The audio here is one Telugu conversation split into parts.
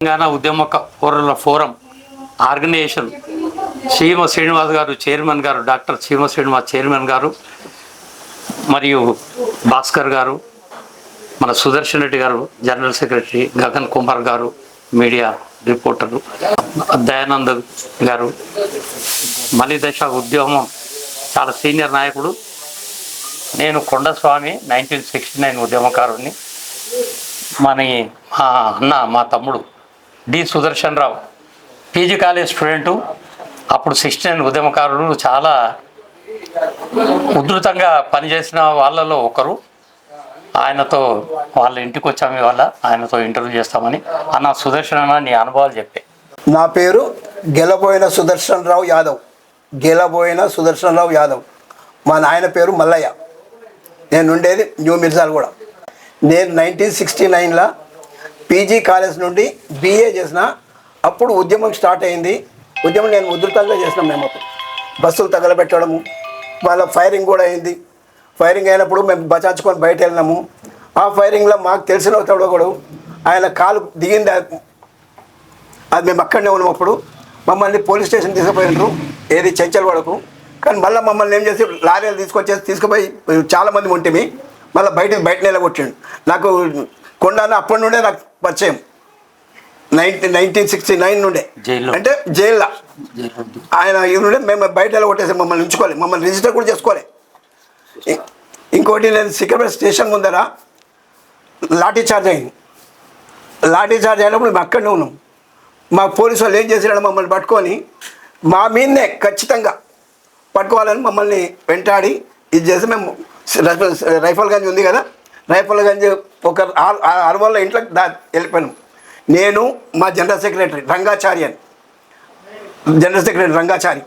తెలంగాణ ఉద్యమ పౌరుల ఫోరం ఆర్గనైజేషన్ సీమ శ్రీనివాస్ గారు చైర్మన్ గారు డాక్టర్ సీమ శ్రీనివాస్ చైర్మన్ గారు మరియు భాస్కర్ గారు మన సుదర్శన్ రెడ్డి గారు జనరల్ సెక్రటరీ గగన్ కుమార్ గారు మీడియా రిపోర్టరు దయానంద్ గారు మలిదశ ఉద్యమం చాలా సీనియర్ నాయకుడు. నేను కొండస్వామి నైన్టీన్ సిక్స్టీ నైన్ ఉద్యమకారుడిని మన మా అన్న మా తమ్ముడు D Sudarshan Rao PG college student అప్పుడు సిక్స్టీ నైన్ ఉద్యమకారుడు చాలా ఉధృతంగా పనిచేసిన వాళ్ళలో ఒకరు. ఆయనతో వాళ్ళ ఇంటికి వచ్చాము ఇవాళ ఆయనతో ఇంటర్వ్యూ చేస్తామని. అన్న సుదర్శన్ అన్న నీ అనుభవాలు చెప్పే. నా పేరు గెలబోయిన సుదర్శన్ రావు యాదవ్. గెలబోయిన సుదర్శన్ రావు యాదవ్. మా నాయన పేరు మల్లయ్య. నేను ఉండేది న్యూ మిర్జాల్ కూడా నేను నైన్టీన్ సిక్స్టీ నైన్లో పీజీ కాలేజ్ నుండి బీఏ చేసిన అప్పుడు ఉద్యమం స్టార్ట్ అయింది. ఉద్యమం నేను ఉధృతంగా చేసినాం మేము అప్పుడు. బస్సులు తగలబెట్టడము వాళ్ళ ఫైరింగ్ కూడా అయింది. ఫైరింగ్ అయినప్పుడు మేము బచాచుకొని బయట వెళ్ళినాము. ఆ ఫైరింగ్లో మాకు తెలిసిన ఒకడు ఒకడు ఆయన కాలు దిగింది? అది మేము అక్కడనే ఉన్నాం అప్పుడు. మమ్మల్ని పోలీస్ స్టేషన్ తీసుకుపోయినారు ఏది చెంచల్వాడకు కానీ మళ్ళీ మమ్మల్ని ఏం చేసి లారీలు తీసుకొచ్చేసి తీసుకుపోయి చాలామంది ఉంటే మళ్ళీ బయట బయట నిలగొట్టిండు నాకు కొండాన అప్పటి నుండే నాకు పరిచయం. నైన్టీన్ నైన్టీన్ సిక్స్టీ నైన్ నుండే. జైల్లో. అంటే జైల్లో. ఆయన ఇది నుండే మేము బయట నిలగొట్టేసి మమ్మల్ని ఉంచుకోవాలి. మమ్మల్ని రిజిస్టర్ కూడా చేసుకోవాలి. ఇంకోటి నేను సికింద్రాబాద్ స్టేషన్ ముందర లాఠీ చార్జ్ అయింది. లాఠీ చార్జ్ అయినప్పుడు మేము అక్కడనే ఉన్నాం. మా పోలీసు వాళ్ళు ఏం చేశారు మమ్మల్ని పట్టుకొని మా మీదనే ఖచ్చితంగా పట్టుకోవాలని మమ్మల్ని వెంటాడి ఇది చేసి మేము రైఫల్ రైఫల్ గంజ్ ఉంది కదా? రైఫల్ గంజ్ ఒక అరవల్ల ఇంట్లోకి దా వెళ్ళిపోయాను. నేను మా జనరల్ సెక్రటరీ రంగాచారి అని. General secretary Rangachari.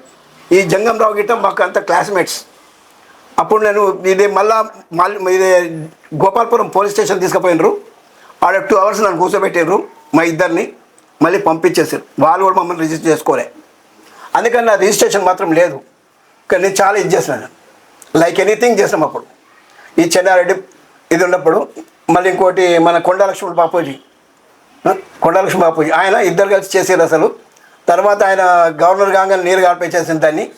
ఈ జంగంరావు గిట్ట మాకు అంత క్లాస్మేట్స్. అప్పుడు నేను ఇది మళ్ళా మళ్ళీ ఇది గోపాల్పురం పోలీస్ స్టేషన్ తీసుకుపోయినరు. ఆడ టూ అవర్స్ నన్ను కూర్చోబెట్టారు మా ఇద్దరిని. మళ్ళీ పంపించేసారు వాళ్ళు కూడా మమ్మల్ని రిజిస్టర్ చేసుకోలే. అందుకని నా రిజిస్ట్రేషన్ మాత్రం లేదు. కానీ నేను చాలా ఇది చేసినాను. లైక్ ఎనీథింగ్ చేసినాం అప్పుడు. ఈ చెన్నారెడ్డి ఇది ఉన్నప్పుడు మళ్ళీ ఇంకోటి మన కొండ బాపూజీ. ఆ, బాపూజీ. ఆయన ఇద్దరు కలిసి చేసారు అసలు. తర్వాత ఆయన గవర్నర్ కాగానే నీరు గాడిపేసేసిన దాన్ని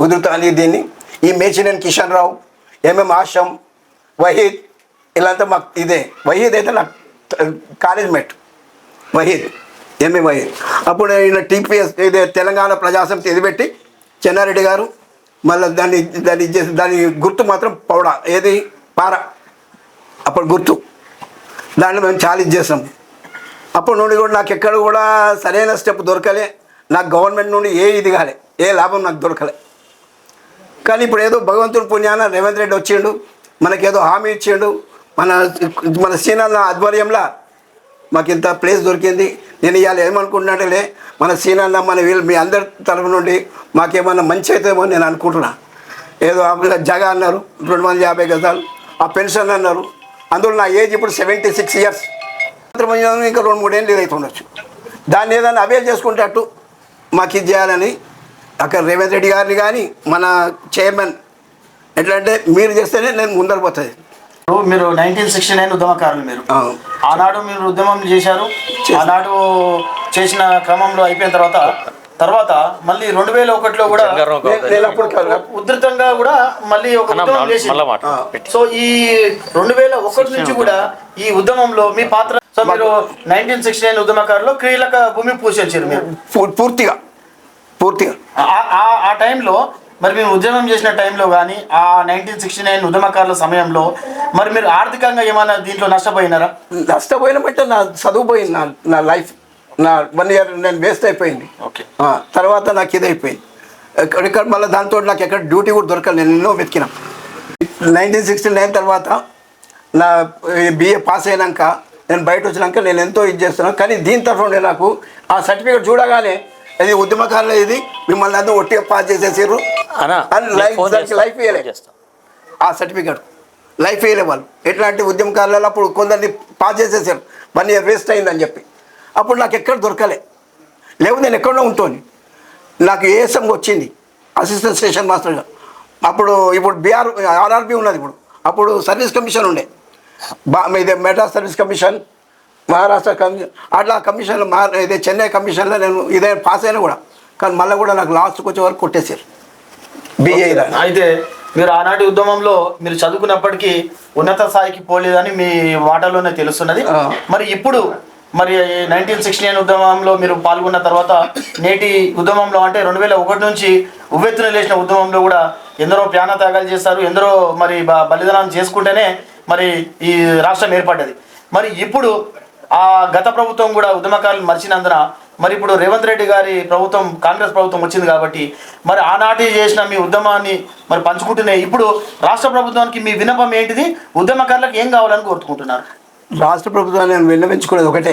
ఉధృతాన్ని దీన్ని. ఈ మేచినేని కిషన్ రావు ఎంఎం ఆశం వహీద్ ఇలాంతా మాకు ఇదే. వహీద్ అయితే నాకు college mate. Waheed MA Waheed. అప్పుడు ఈయన టీపీఎస్ ఇదే తెలంగాణ ప్రజాసమితి ఇది పెట్టి చెన్నారెడ్డి గారు మళ్ళీ దాన్ని దాన్ని ఇచ్చేసి దాని గుర్తు మాత్రం పౌడ. ఏది? పార. అప్పుడు గుర్తు. దాన్ని మేము చాలా ఇది చేసాం అప్పటి నుండి కూడా నాకు ఎక్కడ కూడా సరైన స్టెప్ దొరకలే. నాకు గవర్నమెంట్ నుండి ఏ ఇది కాలే. ఏ లాభం నాకు దొరకలే. కానీ ఇప్పుడు ఏదో భగవంతుడి పుణ్యాన రేవంత్ రెడ్డి వచ్చిండు. మనకేదో హామీ ఇచ్చిండు. మన మన సీనన్న ఆధ్వర్యంలో మాకు ఇంత ప్లేస్ దొరికింది. నేను ఇవాళ ఏమనుకుంటున్నాడలే మన సీనన్న మన వీళ్ళు మీ అందరి తరఫు నుండి మాకేమన్నా మంచి అవుతుందేమో నేను అనుకుంటున్నా. ఏదో జగ అన్నారు. రెండు వందల యాభై గజాలు. ఆ పెన్షన్ అన్నారు. అందులో నా ఏజ్ ఇప్పుడు సెవెంటీ సిక్స్ ఇయర్స్ ఇంకా రెండు మూడేళ్ళు ఇది అవుతుండొచ్చు దాన్ని ఏదైనా అవైల్ చేసుకుంటట్టు మాకు ఇది చేయాలని అక్కడ రేవంత్ రెడ్డి గారిని కానీ మన చైర్మన్ ఎట్లా అంటే మీరు చేస్తేనే నేను ముందర పోతుంది మీరు నైన్టీన్ సిక్స్టీ నైన్ ఉద్యమకారులు మీరు. ఆనాడు మీరు ఉద్యమం చేశారు. ఆనాడు చేసిన క్రమంలో అయిపోయిన తర్వాత తర్వాత మళ్ళీ రెండు వేల ఒకటిలో కూడా. ఉధృతంగా కూడా మళ్ళీ ఒక ఉద్యమం చేసింది. సో ఈ రెండు వేల ఒకటి నుంచి కూడా ఈ ఉద్యమంలో మీ పాత్ర సో మీరు నైన్టీన్ సిక్స్టీ నైన్ ఉద్యమకారులు కీలక భూమి పూజించారు మీరు. పూర్తిగా. పూర్తిగా. ఆ- టైంలో మరి మీరు ఉద్యమం చేసిన టైంలో కానీ ఆ నైన్టీన్ సిక్స్టీ నైన్ ఉద్యమకారుల సమయంలో మరి మీరు ఆర్థికంగా ఏమైనా దీంట్లో నష్టపోయినారా? నష్టపోయిన బట్టి నా చదువు పోయింది నా నా లైఫ్ నా వన్ ఇయర్ నేను వేస్ట్ అయిపోయింది. ఓకే. తర్వాత నాకు ఇది అయిపోయింది ఇక్కడ మళ్ళీ దాంతో నాకు ఎక్కడ డ్యూటీ కూడా దొరకలేదు. నేను ఎన్నో వెతికిన. నైన్టీన్ సిక్స్టీ నైన్ తర్వాత నా బిఏ పాస్ అయినాక నేను బయట వచ్చినాక నేను ఎంతో ఇది చేస్తున్నాను. కానీ దీని తరఫు నుండి నాకు ఆ సర్టిఫికేట్ చూడగానే ఇది ఉద్యమకారులు ఇది మిమ్మల్ని అందరూ ఒట్టిగా పాస్ చేసేసారు అని లైఫ్ లైఫ్. ఆ సర్టిఫికేట్ లైఫ్ వేయలే వాళ్ళు. ఎట్లాంటి ఉద్యమకారులలో అప్పుడు కొందరిని పాస్ చేసేసారు వన్ ఇయర్ వేస్ట్ అయిందని చెప్పి. అప్పుడు నాకు ఎక్కడ దొరకలే. లేవు నేను ఎక్కడో ఉంటుంది. నాకు ఏఎస్ఎం వచ్చింది. అసిస్టెంట్ స్టేషన్ మాస్టర్గా అప్పుడు ఇప్పుడు బీఆర్ ఆర్ఆర్బి ఉన్నది ఇప్పుడు. అప్పుడు సర్వీస్ కమిషన్ ఉండే. బా ఇది మెడ్రాస్ సర్వీస్ కమిషన్ మహారాష్ట్ర కమి అట్లా కమిషన్లో మా ఇదే చెన్నై కమిషన్లో నేను ఇదే పాస్ అయినా కూడా. కానీ మళ్ళీ కూడా నాకు లాస్ట్కి వచ్చే వరకు కొట్టేశారు. బిఏ అయితే మీరు ఆనాటి ఉద్యమంలో మీరు చదువుకున్నప్పటికీ ఉన్నత స్థాయికి పోలేదని మీ మాటల్లోనే తెలుస్తున్నది. మరి ఇప్పుడు మరి నైన్టీన్ సిక్స్టీ నైన్ ఉద్యమంలో మీరు పాల్గొన్న తర్వాత నేటి ఉద్యమంలో అంటే రెండు వేల ఒకటి నుంచి ఉవ్వెత్తున లేచిన ఉద్యమంలో కూడా ఎందరో ప్రాణ త్యాగాలు చేస్తారు ఎందరో మరి బలిదానం చేసుకుంటేనే మరి ఈ రాష్ట్రం ఏర్పడ్డది. మరి ఇప్పుడు ఆ గత ప్రభుత్వం కూడా ఉద్యమకారులు మరిచినందున మరి ఇప్పుడు రేవంత్ రెడ్డి గారి ప్రభుత్వం కాంగ్రెస్ ప్రభుత్వం వచ్చింది కాబట్టి మరి ఆనాటి చేసిన మీ ఉద్యమాన్ని మరి పంచుకుంటున్నాయి ఇప్పుడు రాష్ట్ర ప్రభుత్వానికి మీ వినపం ఏంటిది? ఉద్యమకారులకు ఏం కావాలని కోరుకుంటున్నారు? రాష్ట్ర ప్రభుత్వాన్ని నేను విన్నవించుకునేది ఒకటే.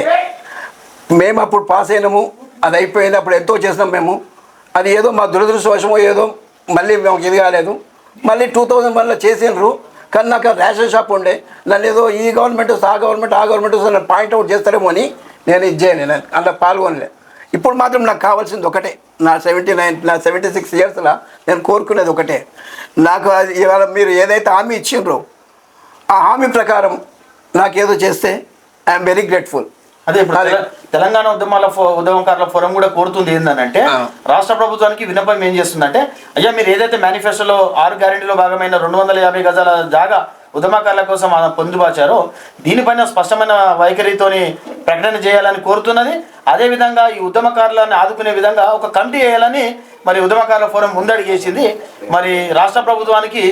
మేము అప్పుడు పాస్ అయినాము అది అయిపోయింది అప్పుడు ఎంతో చేసినాం మేము. అది ఏదో మా దురదృష్టవశమో ఏదో మళ్ళీ మాకు ఇది కాలేదు. మళ్ళీ టూ థౌజండ్ వన్లో చేసినారు కానీ నాకు రేషన్ షాప్ ఉండే. నన్ను ఏదో ఈ గవర్నమెంట్ ఆ గవర్నమెంట్ ఆ గవర్నమెంట్ నన్ను పాయింట్అవుట్ చేస్తారేమో అని నేను ఇది చేయను నేను అందులో పాల్గొనలే. ఇప్పుడు మాత్రం నాకు కావాల్సింది ఒకటే. నా సెవెంటీ నైన్ నా సెవెంటీ సిక్స్ ఇయర్స్లో నేను కోరుకునేది ఒకటే. నాకు అది ఇవాళ మీరు ఏదైతే హామీ ఇచ్చిండ్రో ఆ హామీ ప్రకారం నాకేదో చేస్తే ఐఎమ్ వెరీ గ్రేట్ఫుల్ అదే ఇప్పుడు తెల- తెలంగాణ ఉద్యమాల ఉద్యమకారుల ఫోరం కూడా కోరుతుంది ఏంటంటే. రాష్ట్ర ప్రభుత్వానికి విన్నపం ఏం చేస్తుందంటే అయ్యా మీరు ఏదైతే మేనిఫెస్టోలో ఆరు గ్యారెంటీలో భాగమైన రెండు వందల యాభై గజాల జాగా ఉద్యమకారుల కోసం ఆ పొందుపరిచారో దీనిపైన స్పష్టమైన వైఖరితోని ప్రకటన చేయాలని కోరుతున్నది. అదేవిధంగా ఈ ఉద్యమకారులను ఆదుకునే విధంగా ఒక కమిటీ వేయాలని మరి ఉద్యమకారుల ఫోరం ముందడుగు చేసింది మరి రాష్ట్ర ప్రభుత్వానికి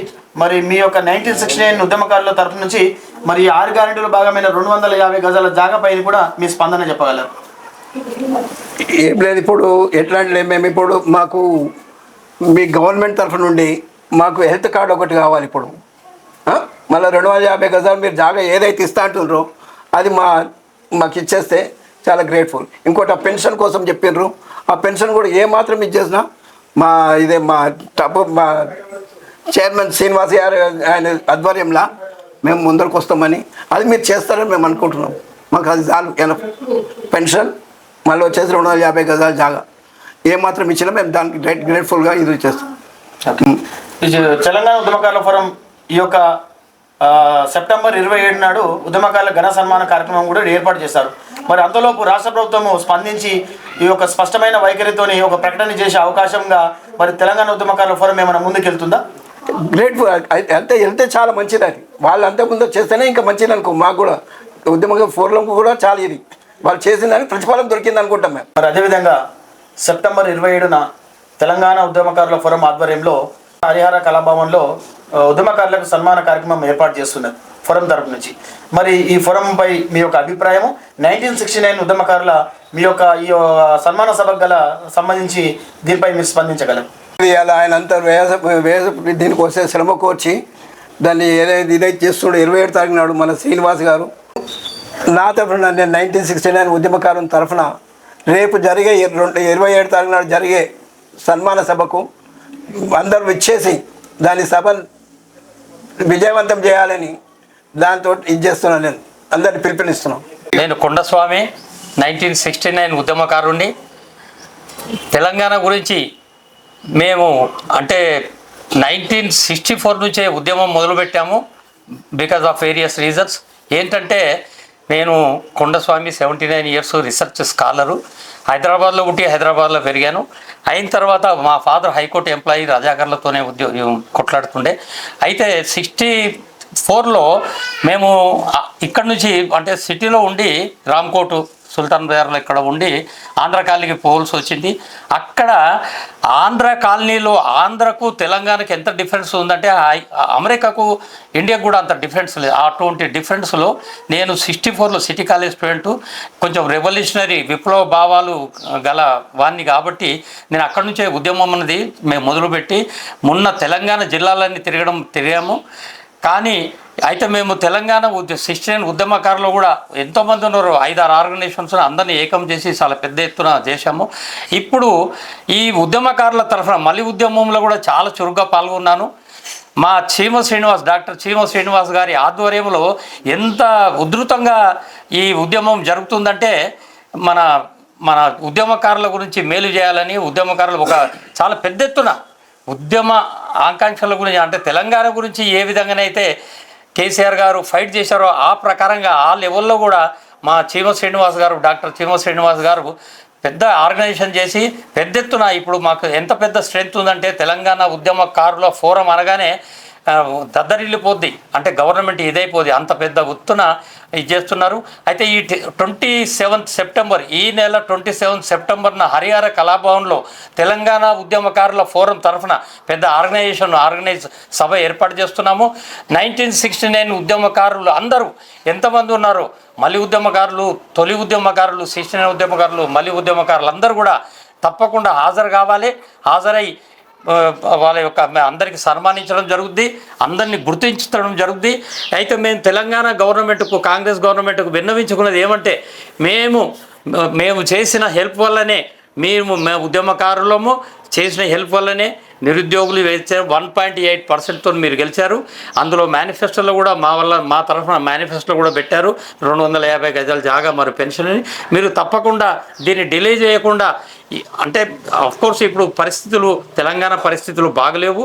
మరి మీ యొక్క నైన్టీన్ సిక్స్టీ నైన్ ఉద్యమకారుల తరఫు నుంచి మరి ఆరు గ్యారెంటీలో భాగమైన రెండు వందల యాభై గజాల జాగా పైన కూడా మీ స్పందన చెప్పగలరు. ఏం లేదు ఇప్పుడు ఎట్లాంటి మేము ఇప్పుడు మాకు మీ గవర్నమెంట్ తరఫు నుండి మాకు హెల్త్ కార్డు ఒకటి కావాలి ఇప్పుడు. మళ్ళీ రెండు వందల యాభై గజాలు మీరు జాగా ఏదైతే ఇస్తా అంటున్నారో అది మా మాకు ఇచ్చేస్తే చాలా గ్రేట్ఫుల్ ఇంకోటి ఆ పెన్షన్ కోసం చెప్పినారు ఆ పెన్షన్ కూడా ఏ మాత్రం ఇచ్చేసినా మా ఇదే మా టబ్ మా చైర్మన్ శ్రీనివాస్ గారు ఆయన ఆధ్వర్యంలో మేము ముందరకు వస్తామని అది మీరు చేస్తారని మేము అనుకుంటున్నాం. మాకు అది చాలు ఎనఫ్ పెన్షన్ మళ్ళీ వచ్చేసి రెండు వందల యాభై గజాలు జాగా. ఏ మాత్రం ఇచ్చినా మేము దానికి గ్రేట్ గ్రేట్ఫుల్గా ఇది చేస్తాం. తెలంగాణ ఉద్యమకారుల ఫోరం ఈ యొక్క సెప్టెంబర్ ఇరవై ఏడు నాడు ఉద్యమకారుల ఘన సన్మాన కార్యక్రమం కూడా ఏర్పాటు చేశారు. మరి అంతలోపు రాష్ట్ర ప్రభుత్వం స్పందించి ఈ యొక్క స్పష్టమైన వైఖరితోని ఒక ప్రకటన చేసే అవకాశంగా మరి తెలంగాణ ఉద్యమకారుల ఫోరం ఏమైనా ముందుకెళ్తుందా? గ్రేట్ఫుల్ అంతే వెళ్తే చాలా మంచిది అది. వాళ్ళు అంతే ముందు చేస్తేనే ఇంకా మంచిది అనుకో మాకు కూడా. ఉద్యమ ఫోర్లకు కూడా చాలా ఇది. వాళ్ళు చేసిన దానికి ప్రతిఫలం దొరికింది అనుకుంటాం మేము. మరి అదేవిధంగా సెప్టెంబర్ ఇరవై ఏడున తెలంగాణ ఉద్యమకారుల ఫోరం ఆధ్వర్యంలో హరిహర కళాభవన్లో ఉద్యమకారులకు సన్మాన కార్యక్రమం ఏర్పాటు చేస్తున్నారు ఫోరం తరపు నుంచి. మరి ఈ ఫోరంపై మీ యొక్క అభిప్రాయం నైన్టీన్ సిక్స్టీ నైన్ ఉద్యమకారుల మీ యొక్క ఈ సన్మాన సభకు గల సంబంధించి దీనిపై మీరు స్పందించగలరు. ఆయన అంతా వేస వేస దీనికి వస్తే శ్రమ కోర్చి దాన్ని ఏదైతే ఇదైతే చేస్తుండే ఇరవై ఏడు తారీఖు నాడు మన శ్రీనివాస్ గారు. నా తరఫున నేను నైన్టీన్ సిక్స్టీ నైన్ ఉద్యమకారుని తరఫున రేపు జరిగే రెండు ఇరవై ఏడు తారీఖు నాడు జరిగే సన్మాన సభకు అందరూ ఇచ్చేసి దాని సభ విజయవంతం చేయాలని దాంతో ఇది చేస్తున్నాను నేను. అందరిని పిలుపునిస్తున్నాం. నేను కొండస్వామి నైన్టీన్ సిక్స్టీ నైన్ ఉద్యమకారుణ్ణి. తెలంగాణ గురించి మేము అంటే నైన్టీన్ సిక్స్టీ ఫోర్ నుంచే ఉద్యమం మొదలుపెట్టాము బికాజ్ ఆఫ్ వేరియస్ రీజన్స్ ఏంటంటే నేను Kondaswamy seventy nine years research scholar హైదరాబాద్లో పుట్టి హైదరాబాద్లో పెరిగాను. అయిన తర్వాత మా ఫాదర్ హైకోర్టు ఎంప్లాయీ రజాకర్లతోనే ఉద్యోగం కొట్లాడుతుండే. అయితే సిక్స్టీ ఫోర్లో మేము ఇక్కడ నుంచి అంటే సిటీలో ఉండి రామ్కోటు సుల్తాన్ బజార్లో ఇక్కడ ఉండి ఆంధ్ర కాలనీకి పోవాల్సి వచ్చింది. అక్కడ ఆంధ్ర కాలనీలో ఆంధ్రకు తెలంగాణకి ఎంత డిఫరెన్స్ ఉందంటే అమెరికాకు ఇండియాకు కూడా అంత డిఫరెన్స్ లేదు. అటువంటి డిఫరెన్స్లో నేను సిక్స్టీ ఫోర్లో సిటీ కాలేజ్ స్టూడెంట్ కొంచెం రెవల్యూషనరీ విప్లవ భావాలు గల వాణ్ణి కాబట్టి నేను అక్కడి నుంచే ఉద్యమం అన్నది మేము మొదలుపెట్టి మొన్న తెలంగాణ జిల్లాలన్నీ తిరగడం తిరిగాము. కానీ అయితే మేము తెలంగాణ ఉద్య సిస్టియన్ ఉద్యమకారులు కూడా ఎంతోమంది ఉన్నారు. ఐదారు ఆర్గనైజేషన్స్ అందరినీ ఏకం చేసి చాలా పెద్ద ఎత్తున చేశాము. ఇప్పుడు ఈ ఉద్యమకారుల తరఫున మళ్ళీ ఉద్యమంలో కూడా చాలా చురుగ్గా పాల్గొన్నాను. మా చీమ శ్రీనివాస్ డాక్టర్ చీమ శ్రీనివాస్ గారి ఆధ్వర్యంలో ఎంత ఉధృతంగా ఈ ఉద్యమం జరుగుతుందంటే మన మన ఉద్యమకారుల గురించి మేలు చేయాలని ఉద్యమకారులు ఒక చాలా పెద్ద ఎత్తున ఉద్యమ ఆకాంక్షల గురించి అంటే తెలంగాణ గురించి ఏ విధంగానైతే కేసీఆర్ గారు ఫైట్ చేశారో ఆ ప్రకారంగా ఆ లెవెల్లో కూడా మా చీమ శ్రీనివాస్ గారు డాక్టర్ చీమ శ్రీనివాస్ గారు పెద్ద ఆర్గనైజేషన్ చేసి పెద్ద ఎత్తున ఇప్పుడు మాకు ఎంత పెద్ద స్ట్రెంత్ ఉందంటే తెలంగాణ ఉద్యమకారుల ఫోరం అనగానే దద్దరిల్లిపోద్ది. అంటే గవర్నమెంట్ ఇదైపోద్ది. అంత పెద్ద ఉత్తున ఇది చేస్తున్నారు. అయితే ఈ ట్వంటీ సెవెంత్ సెప్టెంబర్ ఈ నెల ట్వంటీ సెవెంత్ సెప్టెంబర్న హరిహర కళాభవన్లో తెలంగాణ ఉద్యమకారుల ఫోరం తరఫున పెద్ద ఆర్గనైజేషన్ ఆర్గనైజ్ సభ ఏర్పాటు చేస్తున్నాము. నైన్టీన్ సిక్స్టీ నైన్ ఉద్యమకారులు అందరూ ఎంతమంది ఉన్నారో మలి ఉద్యమకారులు తొలి ఉద్యమకారులు సిక్స్టీ నైన్ ఉద్యమకారులు మలి ఉద్యమకారులు అందరూ కూడా తప్పకుండా హాజరు కావాలి. హాజరై వాళ్ళ యొక్క అందరికి అందరికీ సన్మానించడం జరుగుద్ది అందరినీ గుర్తించడం జరుగుద్ది. అయితే మేము తెలంగాణ గవర్నమెంట్కు కాంగ్రెస్ గవర్నమెంట్కు విన్నవించుకున్నది ఏమంటే మేము మేము చేసిన హెల్ప్ వల్లనే మేము మేము ఉద్యమకారులము చేసిన హెల్ప్ వల్లనే నిరుద్యోగులు వేసే వన్ పాయింట్ ఎయిట్ పర్సెంట్తో మీరు గెలిచారు. అందులో మేనిఫెస్టోలో కూడా మా వల్ల మా తరఫున మేనిఫెస్టోలో కూడా పెట్టారు. రెండు వందల యాభై గజాల జాగా మరి పెన్షన్ అని మీరు తప్పకుండా దీన్ని డిలే చేయకుండా అంటే అఫ్కోర్స్ ఇప్పుడు పరిస్థితులు తెలంగాణ పరిస్థితులు బాగలేవు.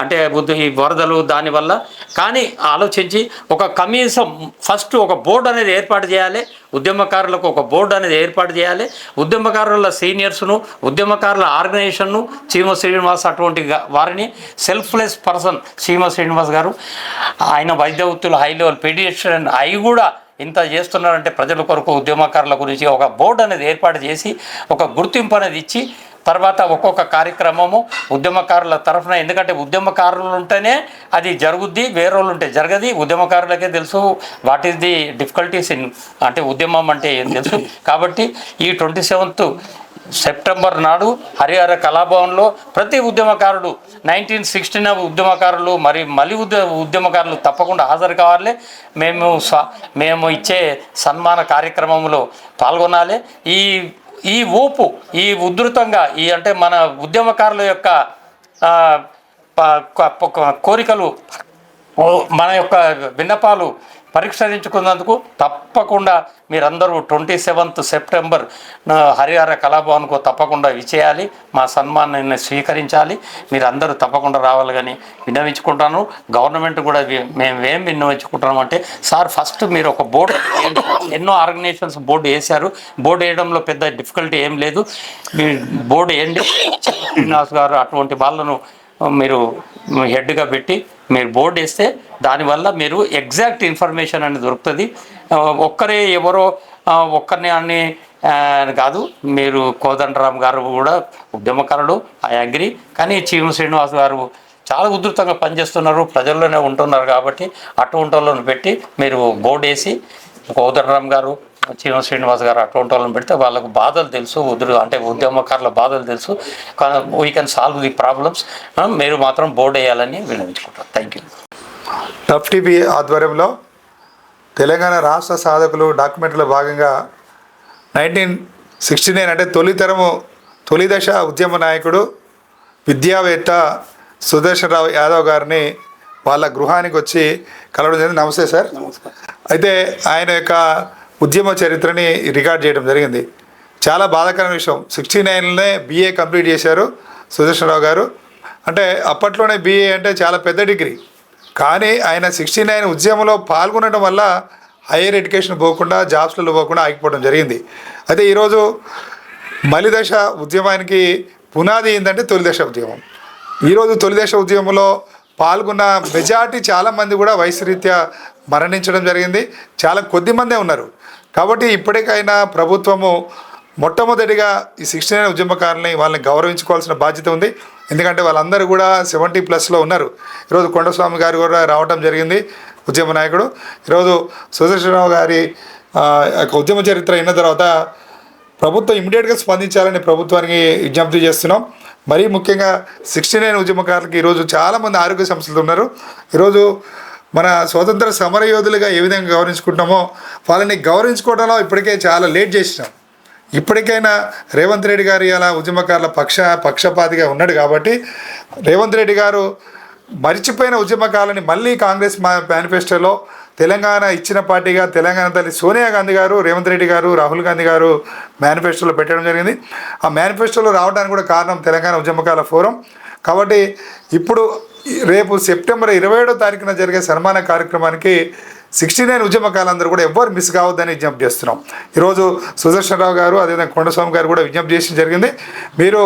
అంటే బుద్ధి ఈ వరదలు దానివల్ల కానీ ఆలోచించి ఒక కనీసం ఫస్ట్ ఒక బోర్డు అనేది ఏర్పాటు చేయాలి. ఉద్యమకారులకు ఒక బోర్డు అనేది ఏర్పాటు చేయాలి. ఉద్యమకారుల సీనియర్స్ను ఉద్యమకారుల ఆర్గనైజేషన్ను చీమ శ్రీనివాస్ అటువంటి వారిని సెల్ఫ్లెస్ పర్సన్ చీమ శ్రీనివాస్ గారు. ఆయన వైద్య వృత్తులు హై లెవెల్ పీడియాట్రిషియన్ అవి కూడా ఇంత చేస్తున్నారంటే ప్రజల కొరకు ఉద్యమకారుల గురించి ఒక బోర్డు అనేది ఏర్పాటు చేసి ఒక గుర్తింపు అనేది ఇచ్చి తర్వాత ఒక్కొక్క కార్యక్రమము ఉద్యమకారుల తరఫున. ఎందుకంటే ఉద్యమకారులు ఉంటేనే అది జరుగుద్ది వేరే వాళ్ళు ఉంటే జరగది. ఉద్యమకారులకే తెలుసు what is the difficulties in అంటే ఉద్యమం అంటే ఏం తెలుసు. కాబట్టి ఈ ట్వంటీ సెవెంత్ సెప్టెంబర్ నాడు హరిహర కళాభవన్లో ప్రతి ఉద్యమకారుడు నైన్టీన్ సిక్స్టీన్ ఉద్యమకారులు మరి మలి ఉద్య ఉద్యమకారులు తప్పకుండా హాజరు కావాలి. మేము స్వా మేము ఇచ్చే సన్మాన కార్యక్రమంలో పాల్గొనాలి. ఈ ఈ ఊపు ఈ ఉధృతంగా ఈ అంటే మన ఉద్యమకారుల యొక్క ప- కోరికలు మన యొక్క విన్నపాలు పరిష్కరించుకున్నందుకు తప్పకుండా మీరందరూ ట్వంటీ సెవెంత్ సెప్టెంబర్ హరిహర కళాభవన్కు తప్పకుండా విచేయాలి మా సన్మానాన్ని స్వీకరించాలి. మీరందరూ తప్పకుండా రావాలి కానీ విన్నవించుకుంటాను. గవర్నమెంట్ కూడా మేము ఏం విన్నవించుకుంటున్నాం అంటే సార్ ఫస్ట్ మీరు ఒక బోర్డు ఎన్నో ఆర్గనైజేషన్స్ బోర్డు వేశారు. బోర్డు వేయడంలో పెద్ద డిఫికల్టీ ఏం లేదు. మీ బోర్డు ఏంటి? శ్రీనివాస్ గారు అటువంటి వాళ్ళను మీరు హెడ్గా పెట్టి మీరు బోర్డు వేస్తే దానివల్ల మీరు ఎగ్జాక్ట్ ఇన్ఫర్మేషన్ అనేది దొరుకుతుంది. ఒక్కరే ఎవరో ఒక్కరిని అని కాదు మీరు కోదండరామ్ గారు కూడా ఉద్యమకారుడు ఐ అగ్రి. కానీ చీమ శ్రీనివాస్ గారు చాలా ఉధృతంగా పనిచేస్తున్నారు ప్రజల్లోనే ఉంటున్నారు కాబట్టి అటువంటి వాళ్ళని పెట్టి మీరు బోర్డు వేసి కోదండరామ్ గారు చీమ శ్రీనివాస్ గారు అటువంటి వాళ్ళని పెడితే వాళ్ళకు బాధలు తెలుసు ఉదురు అంటే ఉద్యమకారుల బాధలు తెలుసు. We can solve the problems మీరు మాత్రం బోర్డు వేయాలని విన్నవించుకుంటారు థ్యాంక్ యూ టఫ్ టీవీ ఆధ్వర్యంలో తెలంగాణ రాష్ట్ర సాధకులు డాక్యుమెంట్లో భాగంగా నైన్టీన్ సిక్స్టీ నైన్ అంటే తొలితరము తొలి దశ ఉద్యమ నాయకుడు విద్యావేత్త సుదర్శన్ రావు యాదవ్ గారిని వాళ్ళ గృహానికి వచ్చి కలవడం జరిగింది. నమస్తే సార్. నమస్కారం. అయితే ఆయన యొక్క ఉద్యమ చరిత్రని రికార్డ్ చేయడం జరిగింది. చాలా బాధాకరమైన విషయం. సిక్స్టీ నైన్లోనే బీఏ కంప్లీట్ చేశారు సుదర్శనరావు గారు. అంటే అప్పట్లోనే బీఏ అంటే చాలా పెద్ద డిగ్రీ. కానీ ఆయన సిక్స్టీ నైన్ ఉద్యమంలో పాల్గొనడం వల్ల హైయర్ ఎడ్యుకేషన్ పోకుండా జాబ్స్లలో పోకుండా ఆగిపోవడం జరిగింది. అయితే ఈరోజు మలిదశ ఉద్యమానికి పునాది ఏంటంటే తొలి దశ ఉద్యమం. ఈరోజు తొలి దశ ఉద్యమంలో పాల్గొన్న మెజార్టీ చాలామంది కూడా వయసు రీత్యా మరణించడం జరిగింది. చాలా కొద్ది మందే ఉన్నారు. కాబట్టి ఇప్పటికైనా ప్రభుత్వము మొట్టమొదటిగా ఈ సిక్స్టీ నైన్ ఉద్యమకారులని వాళ్ళని గౌరవించుకోవాల్సిన బాధ్యత ఉంది. ఎందుకంటే వాళ్ళందరూ కూడా సెవెంటీ ప్లస్లో ఉన్నారు. ఈరోజు కొండస్వామి గారు కూడా రావడం జరిగింది ఉద్యమ నాయకుడు. ఈరోజు సుదర్శనరావు గారి యొక్క ఉద్యమ చరిత్ర అయిన తర్వాత ప్రభుత్వం ఇమీడియట్గా స్పందించాలని ప్రభుత్వానికి విజ్ఞప్తి చేస్తున్నాం. మరీ ముఖ్యంగా సిక్స్టీ నైన్ ఉద్యమకారులకి ఈరోజు చాలామంది ఆరోగ్య సమస్యలు ఉన్నారు. ఈరోజు మన స్వతంత్ర సమరయోధులుగా ఏ విధంగా గౌరవించుకుంటామో వాళ్ళని గౌరవించుకోవడంలో ఇప్పటికే చాలా లేట్ చేసినాం. ఇప్పటికైనా రేవంత్ రెడ్డి గారు ఇలా ఉద్యమకారుల పక్ష పక్షపాతిగా ఉన్నాడు కాబట్టి రేవంత్ రెడ్డి గారు మరిచిపోయిన ఉద్యమకాలని మళ్ళీ కాంగ్రెస్ మా మేనిఫెస్టోలో తెలంగాణ ఇచ్చిన పార్టీగా తెలంగాణ తల్లి సోనియా గాంధీ గారు రేవంత్ రెడ్డి గారు రాహుల్ గాంధీ గారు మేనిఫెస్టోలో పెట్టడం జరిగింది. ఆ మేనిఫెస్టోలో రావడానికి కూడా కారణం తెలంగాణ ఉద్యమకాల ఫోరం. కాబట్టి ఇప్పుడు రేపు సెప్టెంబర్ ఇరవై ఏడో తారీఖున జరిగే సన్మాన కార్యక్రమానికి సిక్స్టీ నైన్ ఉద్యమకాలందరూ కూడా ఎవ్వరు మిస్ కావద్దని విజ్ఞప్తి చేస్తున్నాం. ఈరోజు సుదర్శనరావు గారు అదేవిధంగా కొండస్వామి గారు కూడా విజ్ఞప్తి చేయడం జరిగింది. మీరు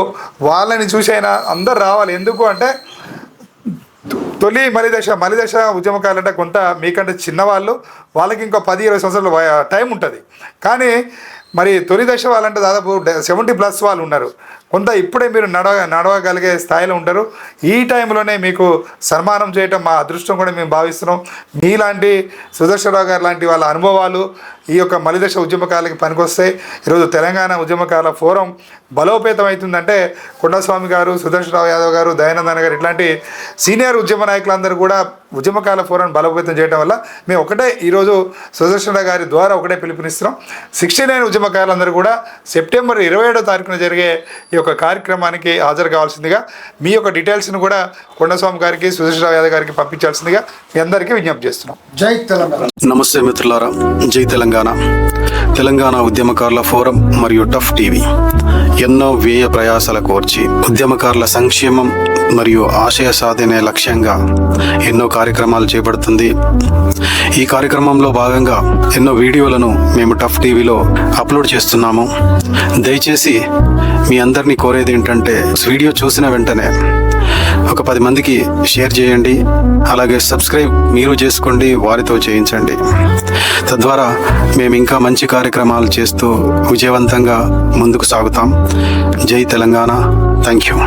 వాళ్ళని చూసి అయినా అందరు రావాలి. ఎందుకు అంటే తొలి మలిదశ మలిదశ ఉద్యమకాలంటే కొంత మీకంటే చిన్నవాళ్ళు వాళ్ళకి ఇంకో పది ఇరవై సంవత్సరాలు టైం ఉంటుంది. కానీ మరి తొలి దశ వాళ్ళంటే దాదాపు సెవెంటీ ప్లస్ వాళ్ళు ఉన్నారు. కొంత ఇప్పుడే మీరు నడవ నడవగలిగే స్థాయిలో ఉంటారు ఈ టైంలోనే మీకు సన్మానం చేయటం మా అదృష్టం కూడా మేము భావిస్తున్నాం. మీలాంటి సుదర్శనరావు గారు లాంటి వాళ్ళ అనుభవాలు ఈ యొక్క మలిదశ ఉద్యమకాలకి పనికొస్తాయి ఈరోజు తెలంగాణ ఉద్యమకాల ఫోరం బలోపేతం అవుతుందంటే కొండస్వామి గారు సుదర్శనరావు యాదవ్ గారు దయానందన గారు ఇట్లాంటి సీనియర్ ఉద్యమ నాయకులందరూ కూడా ఉద్యమకాల ఫోరం బలోపేతం చేయడం వల్ల మేము ఒకటే ఈరోజు సుదర్శనరావు గారి ద్వారా ఒకటే పిలుపునిస్తున్నాం. సిక్స్టీ నైన్ ఉద్యమకారులందరూ కూడా సెప్టెంబర్ ఇరవై ఏడో తారీఖున జరిగే ఈ యొక్క కార్యక్రమానికి హాజరు కావాల్సిందిగా మీ యొక్క డీటెయిల్స్ను కూడా కొండస్వామి గారికి సుదర్శనరావు యాదవ్ గారికి పంపించాల్సిందిగా మీ అందరికీ విజ్ఞప్తి చేస్తున్నాం. జై తెలంగాణ. నమస్తే మిత్రులారా జై తెలంగాణ. తెలంగాణ ఉద్యమకారుల ఫోరం మరియు టఫ్ టీవీ. ఎన్నో వ్యయ ప్రయాసాల కోర్చి ఉద్యమకారుల సంక్షేమం మరియు ఆశయ సాధనే లక్ష్యంగా ఎన్నో కార్యక్రమాలు చేపడుతుంది. ఈ కార్యక్రమంలో భాగంగా ఎన్నో వీడియోలను మేము టఫ్ టీవీలో అప్లోడ్ చేస్తున్నాము. దయచేసి మీ అందరినీ కోరేది ఏంటంటే వీడియో చూసిన వెంటనే ఒక పది మందికి షేర్ చేయండి. అలాగే సబ్స్క్రైబ్ మీరు చేసుకోండి వారితో చేయించండి. తద్వారా మేము ఇంకా మంచి కార్యక్రమాలు చేస్తూ విజయవంతంగా ముందుకు సాగుతాం. జై తెలంగాణ. Thank you